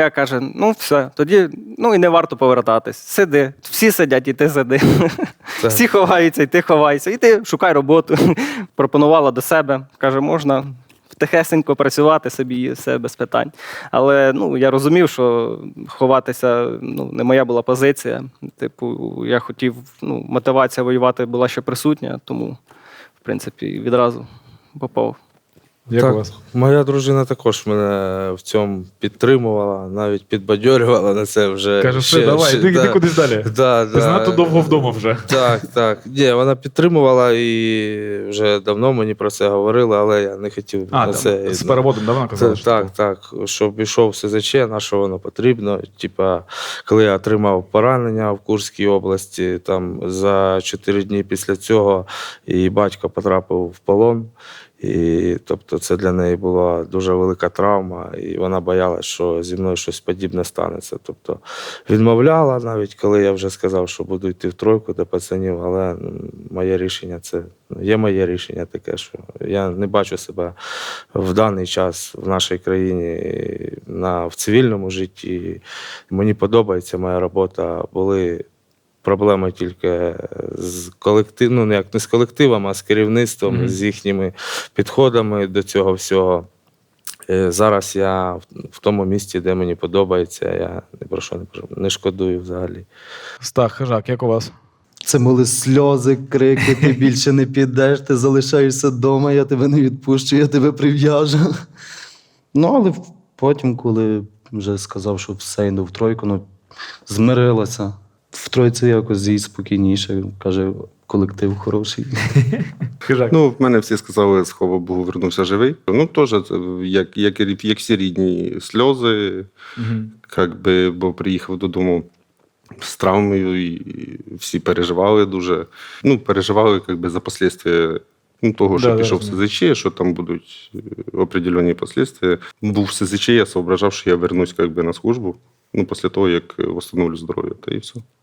моя каже: ну все, тоді ну і не варто повертатись. Сиди. Всі сидять, і ти сиди. Так. Всі ховаються, і ти ховайся. І ти шукай роботу. Пропонувала до себе. Каже, можна тихесенько працювати собі і все без питань. Але ну, я розумів, що ховатися ну, не моя була позиція. Типу, я хотів, ну, мотивація воювати була ще присутня, тому, в принципі, відразу попав. Як Так. у вас? Моя дружина також мене в цьому підтримувала, навіть підбадьорювала на це вже. Каже, все, ще- давай, ще- іди, іди кудись далі. Да, Ти да. занадто довго вдома вже. Так, так. Ні, вона підтримувала і вже давно мені про це говорила, але я не хотів А, на там, це. з переводом давно казали. Це, що так, так. Щоб йшов СЗЧ, на що воно потрібно. Типа, коли я отримав поранення в Курській області, там за 4 дні після цього і батько потрапив в полон. І тобто це для неї була дуже велика травма, і вона боялася, що зі мною щось подібне станеться. Тобто відмовляла навіть, коли я вже сказав, що буду йти в тройку до пацанів, але моє рішення це є моє рішення таке, що я не бачу себе в даний час в нашій країні на, в цивільному житті. Мені подобається моя робота. Були проблеми тільки з колектив, ну, не як не з колективом, а з керівництвом, Мгм. з їхніми підходами до цього всього. Е, Зараз я в- в тому місці, де мені подобається, я ні про що не, шкодую взагалі. Стах, хижак, як у вас? Це були сльози, крики, ти більше не підеш, ти залишаєшся вдома, я тебе не відпущу, я тебе прив'яжу. Ну, але потім, коли вже сказав, що все йду в тройку, ну, змирилася. В тройці якось їй спокійніше, каже, колектив хороший. Ну, в мене всі сказали, слава Богу, вернувся живий. Ну, теж, як, як, як всі рідні сльози, як би, бо приїхав додому з травмою, і всі переживали дуже. Ну, переживали як би, за последствия ну, того, що Да, пішов в. СЗЧ, що там будуть е, определені последствия. Був в СЗЧ, я соображав, що я вернусь як би, на службу. Ну, після того, як восстановлю здоров'я, та і все.